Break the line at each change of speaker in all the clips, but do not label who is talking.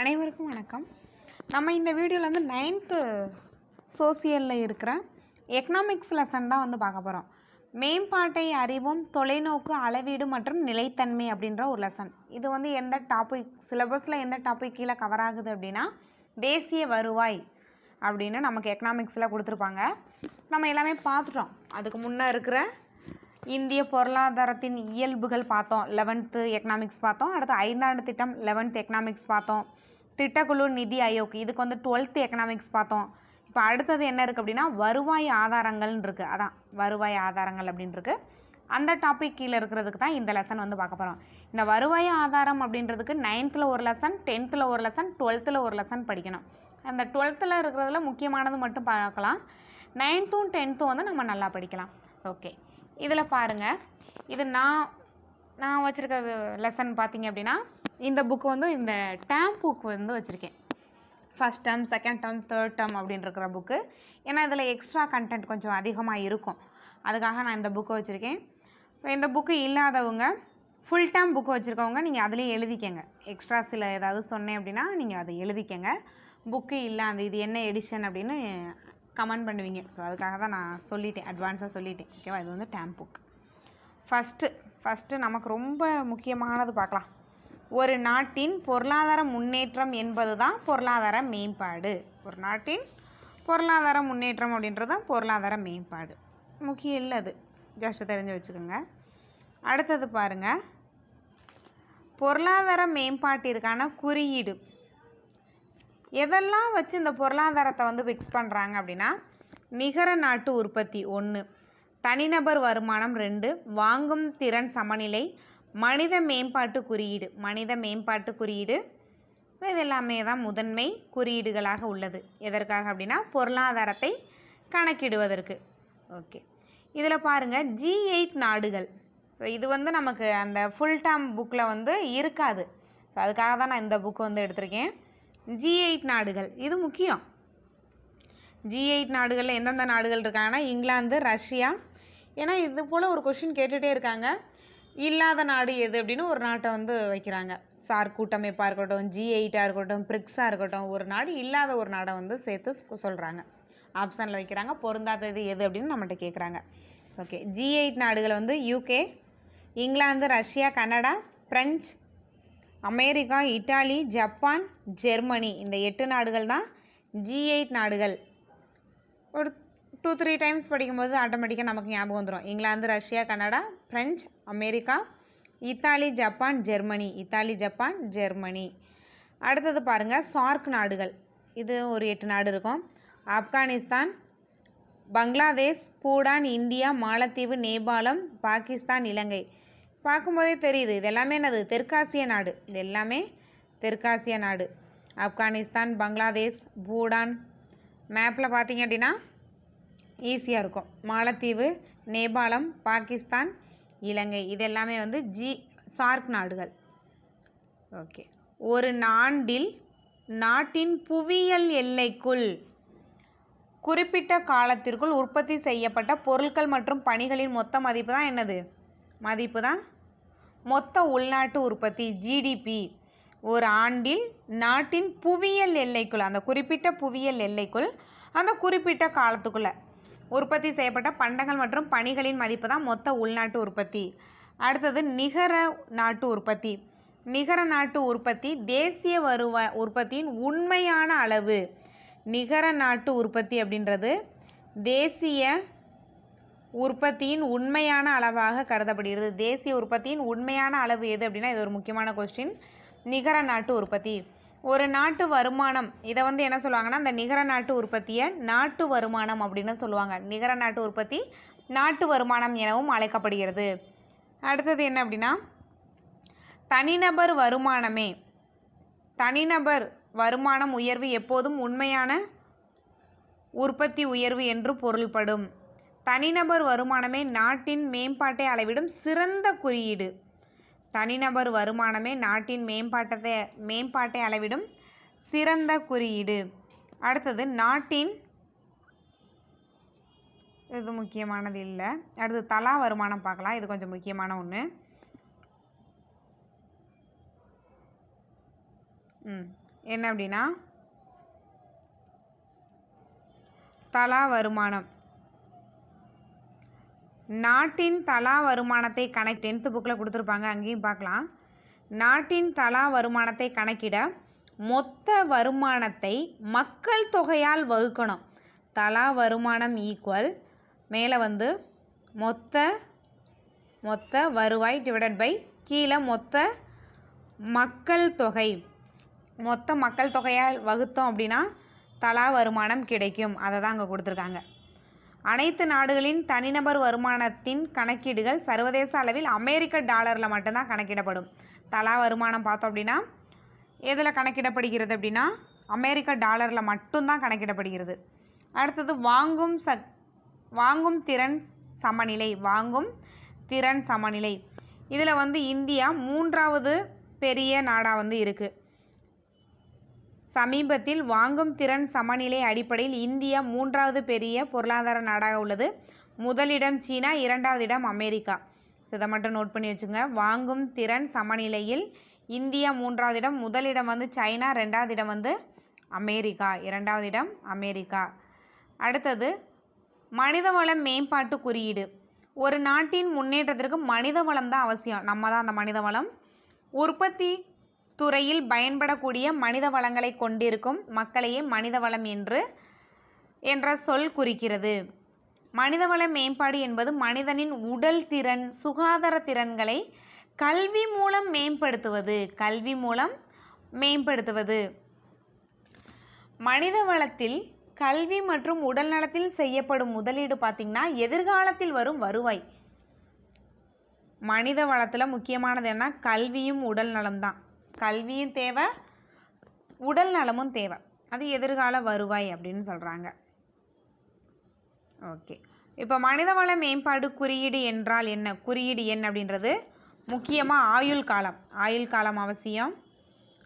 அனைவருக்கும் வணக்கம். நம்ம இந்த வீடியோவில் வந்து நைன்த்து சோசியலில் இருக்கிற எக்கனாமிக்ஸ் லெசன் தான் வந்து பார்க்க போகிறோம் மேம்பாட்டை அறிவும் தொலைநோக்கு அளவீடு மற்றும் நிலைத்தன்மை அப்படின்ற ஒரு லெசன் இது வந்து எந்த டாபிக் சிலபஸில் எந்த டாபிக் கீழே கவர் ஆகுது அப்படின்னா தேசிய வருவாய் அப்படின்னு நமக்கு எக்கனாமிக்ஸில் கொடுத்துருப்பாங்க. நம்ம எல்லாமே பார்த்துட்டோம். அதுக்கு முன்னே இருக்கிற இந்திய பொருளாதாரத்தின் இயல்புகள் பார்த்தோம். லெவன்த்து எக்கனாமிக்ஸ் பார்த்தோம். அடுத்து ஐந்தாண்டு திட்டம் லெவன்த் எக்கனாமிக்ஸ் பார்த்தோம். திட்டக்குழு நிதி ஆயோக் இதுக்கு வந்து டுவெல்த்து எக்கனாமிக்ஸ் பார்த்தோம். இப்போ அடுத்தது என்ன இருக்குது அப்படின்னா வருவாய் ஆதாரங்கள்னு இருக்குது அதான் வருவாய் ஆதாரங்கள் அப்படின்னு அந்த டாபிக் கீழே இருக்கிறதுக்கு தான் இந்த லெசன் வந்து பார்க்க போகிறோம் இந்த வருவாய் ஆதாரம் அப்படின்றதுக்கு நைன்த்தில் ஒரு லெசன் டென்த்தில் ஒரு லெசன் டுவெல்த்தில் ஒரு லெசன் படிக்கணும். அந்த டுவெல்த்தில் இருக்கிறதுல முக்கியமானது மட்டும் பார்க்கலாம். நைன்த்தும் டென்த்தும் வந்து நம்ம நல்லா படிக்கலாம். ஓகே இதில் பாருங்கள் இது நான் நான் வச்சுருக்க லெசன் பார்த்தீங்க அப்படின்னா இந்த புக்கு வந்து இந்த டேம் புக் வந்து வச்சுருக்கேன். First term second term third term அப்படின்னு இருக்கிற புக்கு ஏன்னா இதில் எக்ஸ்ட்ரா கண்டென்ட் கொஞ்சம் அதிகமாக இருக்கும். அதுக்காக நான் இந்த புக்கு வச்சுருக்கேன். ஸோ இந்த புக்கு இல்லாதவங்க ஃபுல் டேம் புக்கு வச்சுருக்கவங்க நீங்கள் அதுலேயே எழுதிக்கங்க. எக்ஸ்ட்ரா சில ஏதாவது சொன்னேன் அப்படின்னா நீங்கள் அதை எழுதிக்கங்க. புக்கு இல்லை அந்த இது என்ன எடிஷன் அப்படின்னு கமெண்ட் பண்ணுவீங்க. ஸோ அதுக்காக தான் நான் சொல்லிட்டேன். அட்வான்ஸாக சொல்லிட்டேன். ஓகேவா இது வந்து டேம் புக் ஃபஸ்ட்டு ஃபஸ்ட்டு நமக்கு ரொம்ப முக்கியமானது பார்க்கலாம். ஒரு நாட்டின் பொருளாதார முன்னேற்றம் என்பது தான் பொருளாதார மேம்பாடு. ஒரு நாட்டின் பொருளாதார முன்னேற்றம் அப்படின்றது தான் பொருளாதார மேம்பாடு. முக்கியம் இல்லை அது. ஜஸ்ட் தெரிஞ்சு வச்சுக்கோங்க. அடுத்தது பாருங்கள் பொருளாதார மேம்பாட்டிற்கான குறியீடு. எதெல்லாம் வச்சு இந்த பொருளாதாரத்தை வந்து ஃபிக்ஸ் பண்ணுறாங்க அப்படின்னா நிகர நாட்டு உற்பத்தி ஒன்று தனிநபர் வருமானம் ரெண்டு வாங்கும் திறன் சமநிலை மனித மேம்பாட்டு குறியீடு மனித மேம்பாட்டு குறியீடு இது எல்லாமே தான் முதன்மை குறியீடுகளாக உள்ளது. எதற்காக அப்படின்னா பொருளாதாரத்தை கணக்கிடுவதற்கு. ஓகே. இதில் பாருங்கள் ஜி எயிட் நாடுகள். ஸோ இது வந்து நமக்கு அந்த ஃபுல் டேம் புக்கில் வந்து இருக்காது. ஸோ அதுக்காக தான் நான் இந்த புக்கு வந்து எடுத்திருக்கேன். ஜி எயிட் நாடுகள். இது முக்கியம். ஜி எயிட் நாடுகளில் எந்தெந்த நாடுகள் இருக்காங்கன்னா இங்கிலாந்து ரஷ்யா. ஏன்னா இது போல் ஒரு கொஷின் கேட்டுகிட்டே இருக்காங்க. இல்லாத நாடு எது அப்படின்னு ஒரு நாட்டை வந்து வைக்கிறாங்க. சார் கூட்டமைப்பாக இருக்கட்டும் ஜி எயிட்டாக இருக்கட்டும் பிரிக்ஸாக இருக்கட்டும் ஒரு நாடு இல்லாத ஒரு நாடை வந்து சேர்த்து சொல்கிறாங்க ஆப்ஷனில் வைக்கிறாங்க. பொருந்தாதது எது அப்படின்னு நம்மகிட்ட கேட்குறாங்க ஓகே ஜி எயிட் நாடுகள் வந்து UK England Russia Canada French America Italy Japan Germany. இந்த எட்டு நாடுகள் தான் ஜி எயிட் நாடுகள். ஒரு டூ த்ரீ டைம்ஸ் படிக்கும்போது ஆட்டோமேட்டிக்காக நமக்கு ஞாபகம் வந்துடும் England Russia Canada French America Italy Japan Germany. Italy Japan Germany. அடுத்தது பாருங்கள் சார்க் நாடுகள். இது ஒரு எட்டு நாடு இருக்கும். ஆப்கானிஸ்தான் பங்களாதேஷ் பூடான் இந்தியா மாலத்தீவு நேபாளம் பாகிஸ்தான் இலங்கை. பார்க்கும்போதே தெரியுது. இது எல்லாமே என்னது? தெற்காசிய நாடு. இது எல்லாமே தெற்காசிய நாடு. ஆப்கானிஸ்தான் பங்களாதேஷ் பூடான். மேப்பில் பார்த்தீங்க அப்படின்னா ஈஸியாக இருக்கும். மாலத்தீவு நேபாளம் பாகிஸ்தான் இலங்கை. இது எல்லாமே வந்து ஜி சார்க் நாடுகள். ஓகே. ஒரு நாண்டில் நாட்டின் புவியியல் எல்லைக்குள் குறிப்பிட்ட காலத்திற்குள் உற்பத்தி செய்யப்பட்ட பொருட்கள் மற்றும் பணிகளின் மொத்த மதிப்பு தான் என்னது? மதிப்பு தான். மொத்த உள்நாட்டு உற்பத்தி ஜிடிபி ஒரு ஆண்டில் நாட்டின் புவியியல் எல்லைக்குள் அந்த குறிப்பிட்ட புவியியல் எல்லைக்குள் அந்த குறிப்பிட்ட காலத்துக்குள்ளே உற்பத்தி செய்யப்பட்ட பண்டங்கள் மற்றும் பணிகளின் மதிப்பு தான் மொத்த உள்நாட்டு உற்பத்தி. அடுத்தது நிகர நாட்டு உற்பத்தி. நிகர நாட்டு உற்பத்தி தேசிய வருவாய் உற்பத்தியின் உண்மையான அளவு. நிகர நாட்டு உற்பத்தி அப்படின்றது தேசிய உற்பத்தியின் உண்மையான அளவாக கருதப்படுகிறது. தேசிய உற்பத்தியின் உண்மையான அளவு எது அப்படின்னா இது ஒரு முக்கியமான கொஸ்டின் நிகர நாட்டு உற்பத்தி. ஒரு நாட்டு வருமானம் இதை வந்து என்ன சொல்லுவாங்கன்னா அந்த நிகர நாட்டு உற்பத்தியை நாட்டு வருமானம் அப்படின்னு சொல்லுவாங்க. நிகர நாட்டு உற்பத்தி நாட்டு வருமானம் எனவும் அழைக்கப்படுகிறது. அடுத்தது என்ன அப்படின்னா தனிநபர் வருமானமே. தனிநபர் வருமானம் உயர்வு எப்போதும் உண்மையான உற்பத்தி உயர்வு என்று பொருள்படும். தனிநபர் வருமானமே நாட்டின் மேம்பாட்டை அளவிடும் சிறந்த குறியீடு. தனிநபர் வருமானமே நாட்டின் மேம்பாட்டத்தை மேம்பாட்டை அளவிடும் சிறந்த குறியீடு. அடுத்தது நாட்டின் இது முக்கியமானது இல்லை. அடுத்து தலா வருமானம் பார்க்கலாம். இது கொஞ்சம் முக்கியமான ஒன்று ம். என்ன அப்படின்னா தலா வருமானம். நாட்டின் தலா வருமானத்தை கணக்கு டென்த்து புக்கில் கொடுத்துருப்பாங்க அங்கேயும் பார்க்கலாம். நாட்டின் தலா வருமானத்தை கணக்கிட மொத்த வருமானத்தை மக்கள் தொகையால் வகுக்கணும். தலா வருமானம் ஈக்குவல் மேலே வந்து மொத்த மொத்த வருவாய் டிவைடட் பை கீழே மொத்த மக்கள் தொகை. மொத்த மக்கள் தொகையால் வகுத்தோம் அப்படின்னா தலா வருமானம் கிடைக்கும். அதை தான் அங்கே கொடுத்துருக்காங்க. அனைத்து நாடுகளின் தனிநபர் வருமானத்தின் கணக்கீடுகள் சர்வதேச அளவில் அமெரிக்க டாலரில் மட்டும்தான் கணக்கிடப்படும். தலா வருமானம் பார்த்தோம் அப்படின்னா எதில் கணக்கிடப்படுகிறது அப்படின்னா அமெரிக்க டாலரில் மட்டும்தான் கணக்கிடப்படுகிறது. அடுத்தது வாங்கும் சக் வாங்கும் திறன் சமநிலை வாங்கும் திறன் சமநிலை. இதில் வந்து இந்தியா மூன்றாவது பெரிய நாடாக வந்து இருக்குது சமீபத்தில் வாங்கும் திறன் சமநிலை அடிப்படையில் இந்தியா மூன்றாவது பெரிய பொருளாதார நாடாக உள்ளது. முதலிடம் சீனா இரண்டாவது இடம் அமெரிக்கா. இதை மட்டும் நோட் பண்ணி வச்சுங்க. வாங்கும் திறன் சமநிலையில் இந்தியா மூன்றாவது இடம் முதலிடம் வந்து சைனா ரெண்டாவது இடம் வந்து அமெரிக்கா இரண்டாவது இடம் அமெரிக்கா. அடுத்தது மனிதவள மேம்பாட்டு குறியீடு. ஒரு நாட்டின் முன்னேற்றத்திற்கு மனித வளம் தான் அவசியம். நம்ம தான் அந்த மனித வளம் உற்பத்தி துறையில் பயன்படக்கூடிய மனித வளங்களை கொண்டிருக்கும் மக்களையே மனித வளம் என்று என்ற சொல் குறிக்கிறது. மனிதவள மேம்பாடு என்பது மனிதனின் உடல் திறன் சுகாதார திறன்களை கல்வி மூலம் மேம்படுத்துவது கல்வி மூலம் மேம்படுத்துவது. மனித வளத்தில் கல்வி மற்றும் உடல் நலத்தில் செய்யப்படும் முதலீடு பார்த்திங்கன்னா எதிர்காலத்தில் வரும் வருவாய். மனித வளத்தில் முக்கியமானது என்ன கல்வியும் உடல் நலம் தான் கல்வியும் தேவை உடல் நலமும் தேவை. அது எதிர்கால வருவாய் அப்படின்னு சொல்கிறாங்க ஓகே. இப்போ மனிதவள மேம்பாடு குறியீடு என்றால் என்ன? குறியீடு எண் அப்படின்றது முக்கியமாக ஆயுள் காலம். ஆயுள் காலம் அவசியம்.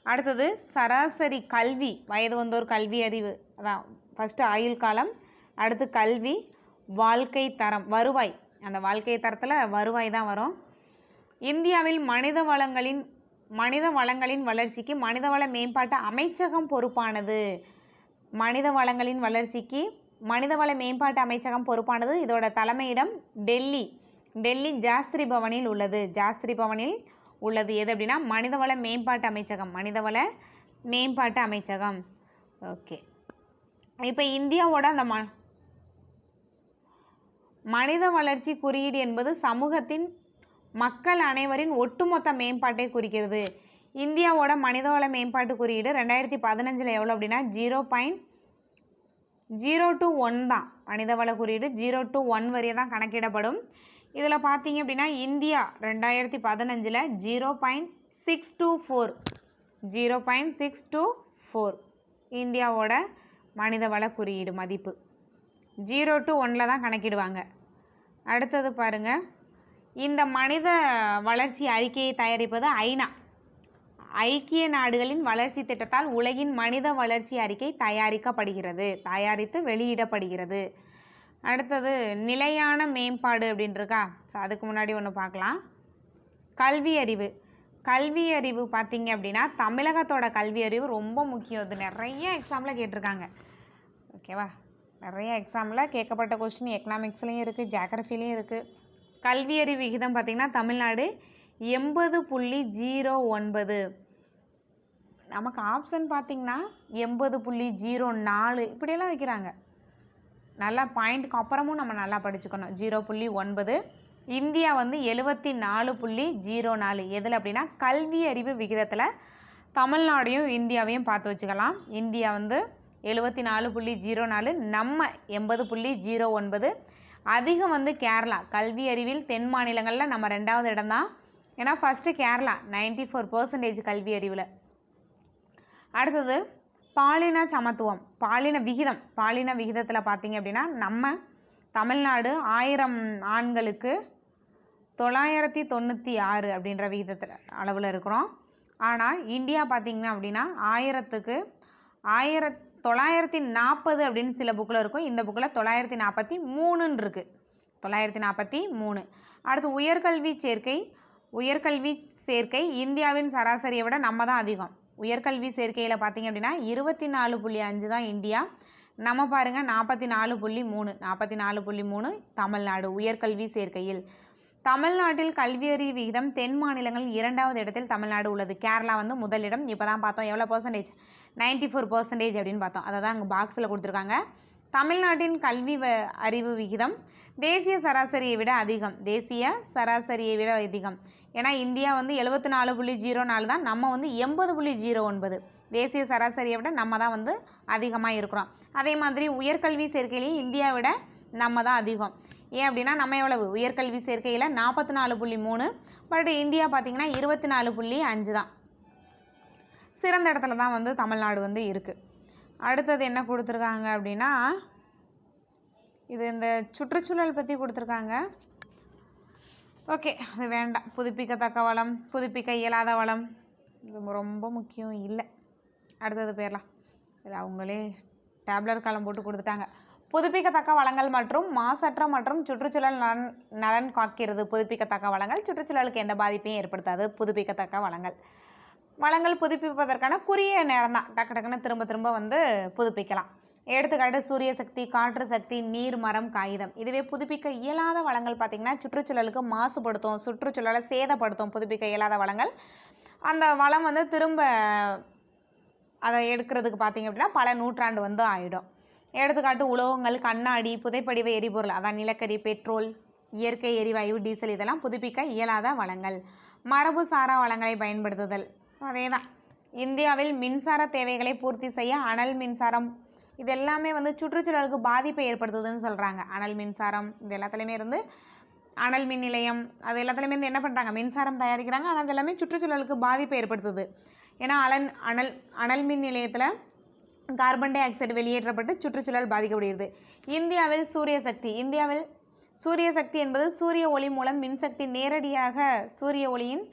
அடுத்தது சராசரி கல்வி. வயது வந்தோர் கல்வி அறிவு. அதான் ஃபஸ்ட்டு ஆயுள் காலம் அடுத்து கல்வி வாழ்க்கை தரம் வருவாய். அந்த வாழ்க்கை தரத்தில் வருவாய் தான் வரும். இந்தியாவில் மனித வளங்களின் மனித வளங்களின் வளர்ச்சிக்கு மனிதவள மேம்பாட்டு அமைச்சகம் பொறுப்பானது. மனித வளங்களின் வளர்ச்சிக்கு மனிதவள மேம்பாட்டு அமைச்சகம் பொறுப்பானது. இதோட தலைமையிடம் டெல்லி டெல்லி ஜாஸ்திரி பவனில் உள்ளது. ஜாஸ்திரி பவனில் உள்ளது எது அப்படின்னா மனிதவள மேம்பாட்டு அமைச்சகம் மனிதவள மேம்பாட்டு அமைச்சகம். ஓகே. இப்போ இந்தியாவோட அந்த ம மனித வளர்ச்சி குறியீடு என்பது சமூகத்தின் மக்கள் அனைவரின் ஒட்டுமொத்த மேம்பாட்டை குறிக்கிறது. இந்தியாவோட மனிதவள மேம்பாட்டு குறியீடு ரெண்டாயிரத்தி பதினஞ்சில் எவ்வளோ அப்படின்னா zero point zero two one தான். மனிதவள குறியீடு ஜீரோ டு ஒன் வரையே தான் கணக்கிடப்படும். இதில் பார்த்தீங்க அப்படின்னா இந்தியா ரெண்டாயிரத்தி பதினஞ்சில் zero point six two four. Zero point six two four. இந்தியாவோட மனிதவள குறியீடு மதிப்பு. ஜீரோ டு ஒனில் தான் கணக்கிடுவாங்க. அடுத்தது பாருங்கள் இந்த மனித வளர்ச்சி அறிக்கையை தயாரிப்பது ஐநா. ஐக்கிய நாடுகளின் வளர்ச்சி திட்டத்தால் உலகின் மனித வளர்ச்சி அறிக்கை தயாரிக்கப்படுகிறது தயாரித்து வெளியிடப்படுகிறது. அடுத்தது நிலையான மேம்பாடு அப்படின்ட்டுருக்கா ஸோ அதுக்கு முன்னாடி ஒன்று பார்க்கலாம். கல்வி அறிவு கல்வி அறிவு பார்த்தீங்க அப்படின்னா தமிழகத்தோட கல்வி அறிவு ரொம்ப முக்கியம். இது நிறைய எக்ஸாமில் கேட்டிருக்காங்க. ஓகேவா நிறைய எக்ஸாமில் கேட்கப்பட்ட கொஸ்டின் எக்கனாமிக்ஸ்லேயும் இருக்குது ஜாகிரஃபிலையும் இருக்குது கல்வியறிவு விகிதம் பார்த்திங்கன்னா தமிழ்நாடு எண்பது புள்ளி ஜீரோ ஒன்பது. நமக்கு ஆப்ஷன் பார்த்திங்கன்னா எண்பது புள்ளி ஜீரோ நாலு. இப்படியெல்லாம் வைக்கிறாங்க. நல்லா பாயிண்ட்டுக்கு அப்புறமும் நம்ம நல்லா படிச்சுக்கணும். ஜீரோ புள்ளி ஒன்பது. இந்தியா வந்து எழுபத்தி நாலு புள்ளி ஜீரோ நாலு. எதில் அப்படின்னா கல்வி அறிவு விகிதத்தில் தமிழ்நாடையும் இந்தியாவையும் பார்த்து வச்சுக்கலாம். இந்தியா வந்து எழுபத்தி நாலு புள்ளி ஜீரோ நாலு. நம்ம எண்பது புள்ளி ஜீரோ ஒன்பது. அதிகம் வந்து கேரளா. கல்வி அறிவில் தென் மாநிலங்களில் நம்ம ரெண்டாவது இடம் தான் ஏன்னா first Kerala ninety four percentage கல்வி அறிவில். அடுத்தது பாலின சமத்துவம் பாலின விகிதம். பாலின விகிதத்தில் பார்த்தீங்க அப்படின்னா நம்ம தமிழ்நாடு ஆயிரம் ஆண்களுக்கு தொள்ளாயிரத்தி தொண்ணூற்றி ஆறு அப்படின்ற விகிதத்தில் அளவில் இருக்கிறோம். ஆனால் இந்தியா பார்த்திங்கன்னா அப்படின்னா ஆயிரத்துக்கு ஆயிரத் தொள்ளாயிரத்தி நாற்பது அப்படின்னு சில புக்கில் இருக்கும். இந்த புக்கில் தொள்ளாயிரத்தி நாற்பத்தி மூணுன்னு இருக்குது தொள்ளாயிரத்தி நாற்பத்தி மூணு. அடுத்து உயர்கல்வி சேர்க்கை உயர்கல்வி சேர்க்கை இந்தியாவின் சராசரியை விட நம்ம தான் அதிகம். உயர்கல்வி சேர்க்கையில் பார்த்தீங்க அப்படின்னா இருபத்தி நாலு புள்ளி அஞ்சு தான் இந்தியா. நம்ம பாருங்கள் நாற்பத்தி நாலு புள்ளி மூணு நாற்பத்தி நாலு புள்ளி மூணு தமிழ்நாடு உயர்கல்வி சேர்க்கையில். தமிழ்நாட்டில் கல்வியறிவு விகிதம் தென் மாநிலங்களில் இரண்டாவது இடத்தில் தமிழ்நாடு உள்ளது. கேரளா வந்து முதலிடம். இப்போ தான் பார்த்தோம் எவ்வளோ பர்சன்டேஜ் நைன்டி ஃபோர் பர்சன்டேஜ் அப்படின்னு பார்த்தோம். அதை தான் அங்கே பாக்ஸில் கொடுத்துருக்காங்க. தமிழ்நாட்டின் கல்வி வ அறிவு விகிதம் தேசிய சராசரியை விட அதிகம். தேசிய சராசரியை விட அதிகம். ஏன்னா இந்தியா வந்து எழுபத்தி நாலு புள்ளி ஜீரோ நாலு தான். நம்ம வந்து எண்பது புள்ளி ஜீரோ ஒன்பது. தேசிய சராசரியை விட நம்ம தான் வந்து அதிகமாக இருக்கிறோம். அதே மாதிரி உயர்கல்வி சேர்க்கையிலேயே இந்தியாவை விட நம்ம தான் அதிகம். ஏன் அப்படின்னா நம்ம எவ்வளவு? உயர்கல்வி சேர்க்கையில் நாற்பத்தி நாலு புள்ளி மூணு. பட் இந்தியா பார்த்திங்கன்னா இருபத்தி நாலு புள்ளி அஞ்சு தான். சிறந்த இடத்துல தான் வந்து தமிழ்நாடு வந்து இருக்குது அடுத்தது என்ன கொடுத்துருக்காங்க அப்படின்னா இது இந்த சுற்றுச்சூழல் பற்றி கொடுத்துருக்காங்க. ஓகே அது வேண்டாம். புதுப்பிக்கத்தக்க வளம் புதுப்பிக்க இயலாத வளம் இது ரொம்ப முக்கியம் இல்லை. அடுத்தது பேரலாம். இது அவங்களே டேப்லெட் காலம் போட்டு கொடுத்துட்டாங்க. புதுப்பிக்கத்தக்க வளங்கள் மற்றும் மாசற்ற மற்றும் சுற்றுச்சூழல் நலன் நலன் காக்கிறது. புதுப்பிக்கத்தக்க வளங்கள் சுற்றுச்சூழலுக்கு எந்த பாதிப்பையும் ஏற்படுத்தாது. புதுப்பிக்கத்தக்க வளங்கள். வளங்கள் புதுப்பிப்பதற்கான குறுகிய நேரம் தான் டக்கு டக்குன்னு திரும்ப திரும்ப வந்து புதுப்பிக்கலாம். எடுத்துக்காட்டு சூரிய சக்தி காற்று சக்தி நீர் மரம் காகிதம். இதுவே புதுப்பிக்க இயலாத வளங்கள் பார்த்திங்கன்னா சுற்றுச்சூழலுக்கு மாசுபடுத்தும் சுற்றுச்சூழலை சேதப்படுத்தும் புதுப்பிக்க இயலாத வளங்கள். அந்த வளம் வந்து திரும்ப அதை எடுக்கிறதுக்கு பார்த்திங்க அப்படின்னா பல நூற்றாண்டு வந்து ஆகிடும் எடுத்துக்காட்டு உலோகங்கள் கண்ணாடி புதைப்படிவ எரிபொருள் அதான் நிலக்கரி பெட்ரோல் இயற்கை எரிவாயு டீசல் இதெல்லாம் புதுப்பிக்க இயலாத வளங்கள். மரபு சாரா வளங்களை பயன்படுத்துதல். அதே தான் இந்தியாவில் மின்சார தேவைகளை பூர்த்தி செய்ய அனல் மின்சாரம் இது எல்லாமே வந்து சுற்றுச்சூழலுக்கு பாதிப்பை ஏற்படுத்துதுன்னு சொல்கிறாங்க அனல் மின்சாரம் இது எல்லாத்துலேயுமே இருந்து அனல் மின் நிலையம் அது எல்லாத்துலேயுமே இருந்து என்ன பண்ணுறாங்க மின்சாரம் தயாரிக்கிறாங்க. ஆனால் அது எல்லாமே சுற்றுச்சூழலுக்கு பாதிப்பை ஏற்படுத்துது. ஏன்னா அலன் அனல் அனல் மின் நிலையத்தில் கார்பன் டை ஆக்சைடு வெளியேற்றப்பட்டு சுற்றுச்சூழல் பாதிக்கப்படுகிறது. இந்தியாவில் சூரிய சக்தி இந்தியாவில் சூரிய சக்தி என்பது சூரிய ஒளி மூலம் மின்சக்தி நேரடியாக சூரிய ஒளியின்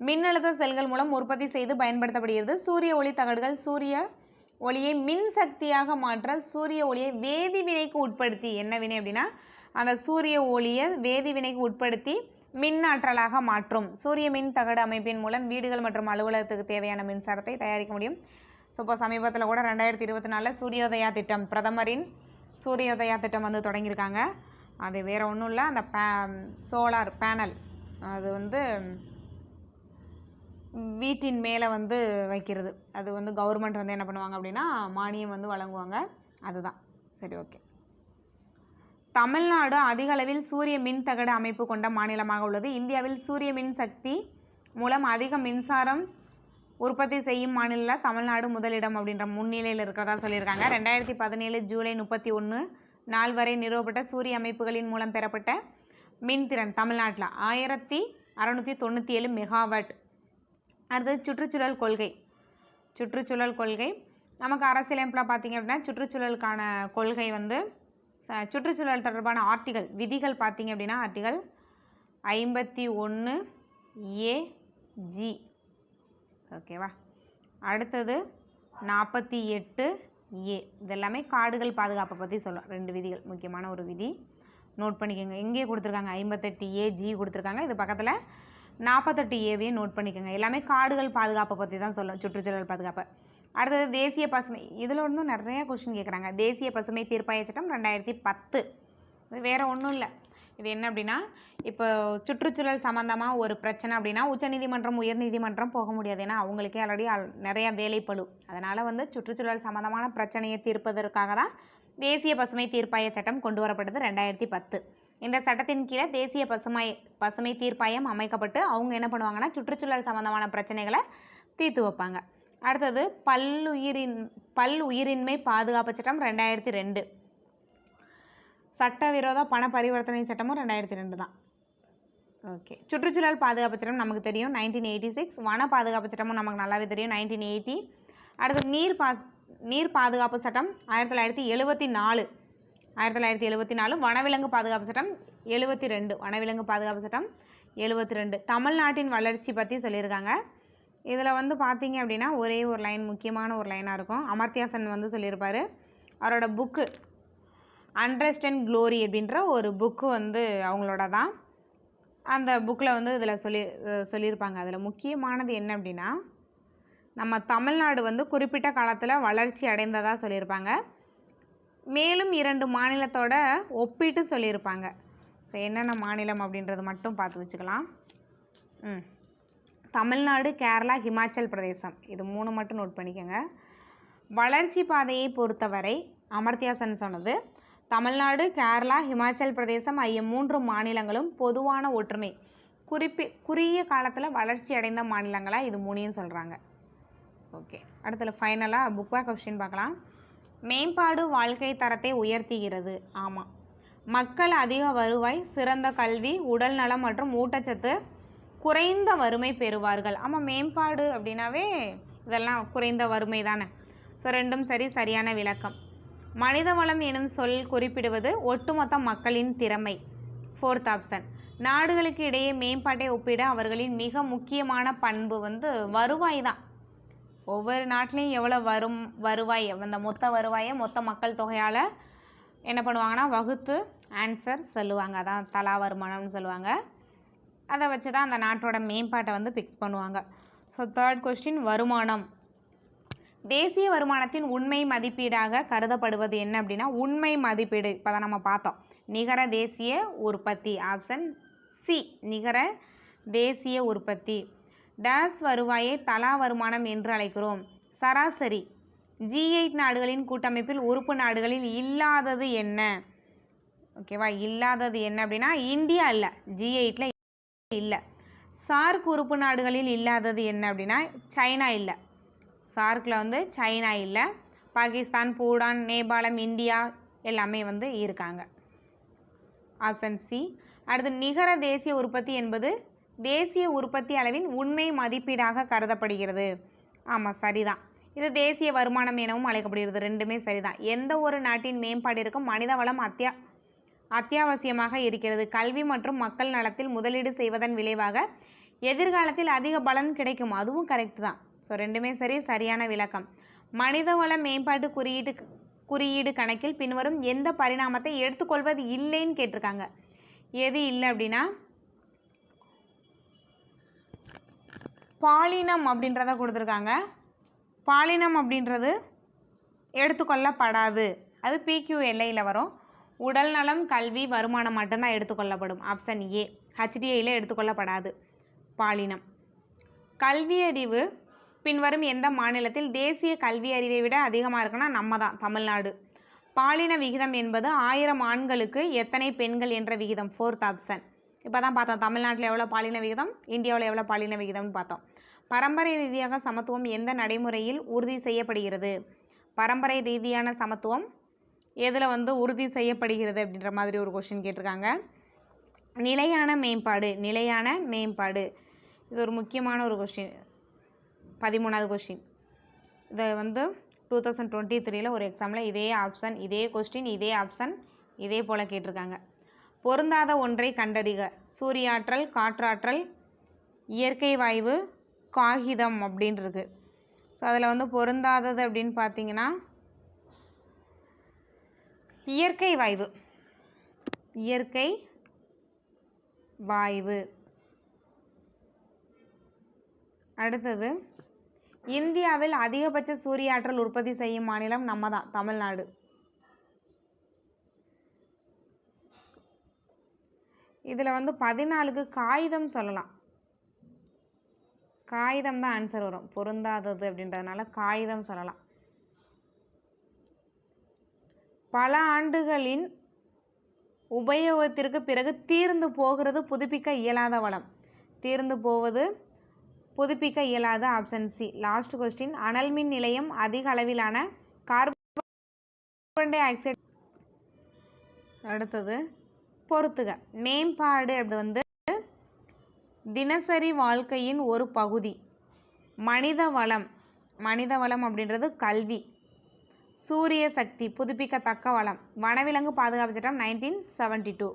மின்னழுத்த செல்கள் மூலம் உற்பத்தி செய்து பயன்படுத்தப்படுகிறது. சூரிய ஒளி தகடுகள் சூரிய ஒளியை மின் சக்தியாக மாற்ற சூரிய ஒளியை வேதி வினைக்கு உட்படுத்தி என்ன வினை அப்படின்னா அந்த சூரிய ஒளியை வேதி வினைக்கு உட்படுத்தி மின் ஆற்றலாக மாற்றும். சூரிய மின் தகடு அமைப்பின் மூலம் வீடுகள் மற்றும் அலுவலகத்துக்கு தேவையான மின்சாரத்தை தயாரிக்க முடியும். ஸோ இப்போ சமீபத்தில் கூட ரெண்டாயிரத்தி இருபத்தி நாலில் சூரியோதயா திட்டம் பிரதமரின் சூரியோதயா திட்டம் வந்து தொடங்கியிருக்காங்க. அது வேறு ஒன்றும் இல்லை. அந்த பே சோலார் பேனல் அது வந்து வீட்டின் மேலே வந்து வைக்கிறது. அது வந்து கவர்மெண்ட் வந்து என்ன பண்ணுவாங்க அப்படின்னா மானியம் வந்து வழங்குவாங்க. அதுதான். சரி ஓகே தமிழ்நாடு அதிக அளவில் சூரிய மின் தகடு அமைப்பு கொண்ட மாநிலமாக உள்ளது. இந்தியாவில் சூரிய மின் சக்தி மூலம் அதிக மின்சாரம் உற்பத்தி செய்யும் மாநில தமிழ்நாடு முதலிடம் அப்படின்ற முன்னிலையில் இருக்கிறதா சொல்லியிருக்காங்க. ரெண்டாயிரத்தி பதினேழு ஜூலை முப்பத்தி ஒன்று நாள் வரை நிறுவப்பட்ட சூரிய அமைப்புகளின் மூலம் பெறப்பட்ட மின்திறன் தமிழ்நாட்டில் ஆயிரத்தி அறநூற்றி தொண்ணூற்றி ஏழு மெகாவாட் அடுத்தது சுற்றுச்சூழல் கொள்கை. சுற்றுச்சூழல் கொள்கை. நமக்கு அரசியலமைப்பில் பார்த்திங்க அப்படின்னா சுற்றுச்சூழலுக்கான கொள்கை வந்து சுற்றுச்சூழல் தொடர்பான ஆர்டிகள் விதிகள் பார்த்திங்க அப்படின்னா ஆர்டிகள் ஐம்பத்தி ஒன்று ஏ ஜி. ஓகேவா? அடுத்தது நாற்பத்தி எட்டு ஏ. இதெல்லாமே காடுகள் பாதுகாப்பை பற்றி சொல்லும் ரெண்டு விதிகள் முக்கியமான ஒரு விதி. நோட் பண்ணிக்கோங்க. இங்கே கொடுத்துருக்காங்க. ஐம்பத்தெட்டு ஏ ஜி கொடுத்துருக்காங்க. இது பக்கத்தில் நாற்பத்தெட்டு ஏவையும் நோட் பண்ணிக்கோங்க. எல்லாமே காடுகள் பாதுகாப்பை பற்றி தான் சொல்லும். சுற்றுச்சூழல் பாதுகாப்பை. அடுத்தது தேசிய பசுமை. இதில் இருந்தும் நிறைய கொஷின் கேட்குறாங்க தேசிய பசுமை தீர்ப்பாய சட்டம் ரெண்டாயிரத்தி பத்து. இது வேறு ஒன்றும் இல்லை. இது என்ன அப்படின்னா இப்போ சுற்றுச்சூழல் சம்மந்தமாக ஒரு பிரச்சனை அப்படின்னா உச்சநீதிமன்றம் உயர்நீதிமன்றம் போக முடியாது. ஏன்னா அவங்களுக்கே ஆல்ரெடி நிறையா வேலைப்பளு அதனால் வந்து சுற்றுச்சூழல் சம்மந்தமான பிரச்சனையை தீர்ப்பதற்காக தான் தேசிய பசுமை தீர்ப்பாய சட்டம் கொண்டு வரப்பட்டது ரெண்டாயிரத்தி பத்து. இந்த சட்டத்தின் கீழே தேசிய பசுமை பசுமை தீர்ப்பாயம் அமைக்கப்பட்டு அவங்க என்ன பண்ணுவாங்கன்னா சுற்றுச்சூழல் சம்மந்தமான பிரச்சனைகளை தீர்த்து வைப்பாங்க. அடுத்தது பல்லுயிரின் பல் உயிரின்மை பாதுகாப்பு சட்டம் ரெண்டாயிரத்தி ரெண்டு. சட்டவிரோத பண பரிவர்த்தனை சட்டமும் ரெண்டாயிரத்தி ரெண்டு தான். ஓகே. சுற்றுச்சூழல் பாதுகாப்பு சட்டம் நமக்கு தெரியும் நைன்டீன் எயிட்டி சிக்ஸ் வன பாதுகாப்பு சட்டமும் நமக்கு நல்லாவே தெரியும் நைன்டீன் எயிட்டி அடுத்து நீர் பா நீர் பாதுகாப்பு சட்டம் ஆயிரத்தி தொள்ளாயிரத்தி எழுபத்தி நாலு. ஆயிரத்தி தொள்ளாயிரத்தி எழுபத்தி நாலு வனவிலங்கு பாதுகாப்பு சட்டம் எழுபத்தி ரெண்டு. வனவிலங்கு பாதுகாப்பு சட்டம் எழுபத்தி ரெண்டு. தமிழ்நாட்டின் வளர்ச்சி பற்றி சொல்லியிருக்காங்க. இதில் வந்து பார்த்தீங்க அப்படின்னா ஒரே ஒரு லைன் முக்கியமான ஒரு லைனாக இருக்கும். அமர்த்தியாசன் வந்து சொல்லியிருப்பார். அவரோட புக்கு அண்ட்ரஸ்ட் அண்ட் க்ளோரி அப்படின்ற ஒரு புக்கு வந்து அவங்களோட தான் அந்த புக்கில் வந்து இதில் சொல்லி சொல்லியிருப்பாங்க. அதில் முக்கியமானது என்ன அப்படின்னா நம்ம தமிழ்நாடு வந்து குறிப்பிட்ட காலத்தில் வளர்ச்சி அடைந்ததாக சொல்லியிருப்பாங்க. மேலும் இரண்டு மாநிலத்தோட ஒப்பிட்டு சொல்லியிருப்பாங்க. ஸோ என்னென்ன மாநிலம் அப்படின்றது மட்டும் பார்த்து வச்சுக்கலாம். ம். தமிழ்நாடு கேரளா ஹிமாச்சல் பிரதேசம். இது மூணு மட்டும் நோட் பண்ணிக்கோங்க. வளர்ச்சி பாதையை பொறுத்தவரை அமர்த்தியாசன் சொன்னது தமிழ்நாடு கேரளா ஹிமாச்சல் பிரதேசம் ஆகிய மூன்று மாநிலங்களும் பொதுவான ஒற்றுமை. குறிப்பி குறுகிய காலத்தில் வளர்ச்சி அடைந்த மாநிலங்களாக இது மூணையும் சொல்கிறாங்க ஓகே. அடுத்தது ஃபைனலாக புக் பேக் கொஸ்டின் பார்க்கலாம். மேம்பாடு வாழ்க்கை தரத்தை உயர்த்துகிறது. ஆமாம் மக்கள் அதிக வருவாய் சிறந்த கல்வி உடல் நலம் மற்றும் ஊட்டச்சத்து குறைந்த வறுமை பெறுவார்கள். ஆமாம் மேம்பாடு அப்படின்னாவே இதெல்லாம் குறைந்த வறுமை தானே. ஸோ ரெண்டும் சரி சரியான விளக்கம். மனித வளம் எனும் சொல் குறிப்பிடுவது ஒட்டுமொத்த மக்களின் திறமை. ஃபோர்த் ஆப்ஷன் நாடுகளுக்கு இடையே மேம்பாட்டை ஒப்பிட அவர்களின் மிக முக்கியமான பண்பு வந்து வருவாய் தான். ஒவ்வொரு நாட்டிலையும் எவ்வளோ வரும் வருவாய் அந்த மொத்த வருவாயை மொத்த மக்கள் தொகையால் என்ன பண்ணுவாங்கன்னா வகுத்து ஆன்சர் சொல்லுவாங்க. அதான் தலா வருமானம்னு சொல்லுவாங்க. அதை வச்சு தான் அந்த நாட்டோட மேம்பாட்டை வந்து ஃபிக்ஸ் பண்ணுவாங்க. ஸோ தேர்ட் கொஸ்டின் வருமானம். தேசிய வருமானத்தின் உண்மை மதிப்பீடாக கருதப்படுவது என்ன அப்படின்னா உண்மை மதிப்பீடு. இப்போ தான் நம்ம பார்த்தோம். நிகர தேசிய உற்பத்தி ஆப்ஷன் சி நிகர தேசிய உற்பத்தி. டேஸ் வருவாயை தலா வருமானம் என்று அழைக்கிறோம். சராசரி. ஜி எயிட் நாடுகளின் கூட்டமைப்பில் உறுப்பு நாடுகளில் இல்லாதது என்ன? ஓகேவா? இல்லாதது என்ன அப்படின்னா இந்தியா இல்லை ஜி எயிட்டில் இல்லை. சார்க் உறுப்பு நாடுகளில் இல்லாதது என்ன அப்படின்னா சைனா இல்லை. சார்க்கில் வந்து சைனா இல்லை. பாகிஸ்தான் பூடான் நேபாளம் இந்தியா எல்லாமே வந்து இருக்காங்க. Option C. அடுத்து நிகர தேசிய உற்பத்தி என்பது தேசிய உற்பத்தி அளவின் உண்மை மதிப்பீடாக கருதப்படுகிறது. ஆமாம் சரிதான். இது தேசிய வருமானம் எனவும் அழைக்கப்படுகிறது. ரெண்டுமே சரிதான். எந்த ஒரு நாட்டின் மேம்பாட்டிற்கும் மனித வளம் அத்தியா அத்தியாவசியமாக இருக்கிறது. கல்வி மற்றும் மக்கள் நலத்தில் முதலீடு செய்வதன் விளைவாக எதிர்காலத்தில் அதிக பலன் கிடைக்கும். அதுவும் கரெக்ட் தான். ஸோ ரெண்டுமே சரி சரியான விளக்கம். மனிதவள மேம்பாட்டு குறியீடு குறியீடு கணக்கில் பின்வரும் எந்த பரிணாமத்தை எடுத்துக்கொள்வது இல்லைன்னு கேட்டிருக்காங்க. எது இல்லை அப்படின்னா பாலினம் அப்படின்றத கொடுத்துருக்காங்க. பாலினம் அப்படின்றது எடுத்துக்கொள்ளப்படாது. அது பிக்யூ எல்லையில் வரும். உடல் நலம் கல்வி வருமானம் மட்டும்தான் எடுத்துக்கொள்ளப்படும். ஆப்ஷன் ஏ ஹெச்டிஐயில் எடுத்துக்கொள்ளப்படாது. பாலினம். கல்வியறிவு பின்வரும் எந்த மாநிலத்தில் தேசிய கல்வி அறிவை விட அதிகமாக இருக்குன்னா நம்ம தான் தமிழ்நாடு. பாலின விகிதம் என்பது ஆயிரம் ஆண்களுக்கு எத்தனை பெண்கள் என்ற விகிதம்? ஃபோர்த் ஆப்ஷன் இப்போ தான் பார்த்தோம். தமிழ்நாட்டில் எவ்வளோ பாலின விகிதம் இந்தியாவில் எவ்வளோ பாலின விகிதம்னு பார்த்தோம். பரம்பரை ரீதியாக சமத்துவம் எந்த நடைமுறையில் உறுதி செய்யப்படுகிறது? பரம்பரை ரீதியான சமத்துவம் எதில் வந்து உறுதி செய்யப்படுகிறது அப்படின்ற மாதிரி ஒரு கொஷின் கேட்டிருக்காங்க. நிலையான மேம்பாடு நிலையான மேம்பாடு. இது ஒரு முக்கியமான ஒரு கொஷின் பதிமூணாவது கொஸ்டின் இதை வந்து டூ தௌசண்ட் டுவெண்ட்டி த்ரீயில் ஒரு எக்ஸாமில் இதே ஆப்ஷன் இதே கொஸ்டின் இதே ஆப்ஷன் இதே போல் கேட்டிருக்காங்க. பொருந்தாத ஒன்றை கண்டறிக. சூரியாற்றல் காற்றாற்றல் இயற்கை வாய்வு காகிதம் அப்படின்னு இருக்கு ஸோ அதில் வந்து பொருந்தாதது அப்படின்னு பார்த்தீங்கன்னா இயற்கை வாய்வு. இயற்கை வாய்வு. அடுத்தது இந்தியாவில் அதிகபட்ச சூரிய ஆற்றல் உற்பத்தி செய்யும் மாநிலம் நம்ம தான் தமிழ்நாடு. இதில் வந்து பதினாலுக்கு காகிதம் சொல்லலாம். காகிதம் தான் ஆன்சர் வரும். பொருந்தாதது அப்படின்றதுனால காகிதம் சொல்லலாம். பல ஆண்டுகளின் உபயோகத்திற்கு பிறகு தீர்ந்து போகிறது புதுப்பிக்க இயலாத வளம். தீர்ந்து போவது புதுப்பிக்க இயலாத ஆப்ஷன் சி லாஸ்ட் கொஸ்டின் அனல் மின் நிலையம் அதிக அளவிலான கார்பன் டை ஆக்சைடு அடுத்தது பொறுத்துக. மேம்பாடு அது வந்து தினசரி வாழ்க்கையின் ஒரு பகுதி. மனித வளம். மனித வளம் அப்படின்றது கல்வி. சூரிய சக்தி புதுப்பிக்கத்தக்க வளம். வனவிலங்கு பாதுகாப்பு சட்டம் நைன்டீன் செவன்டி டூ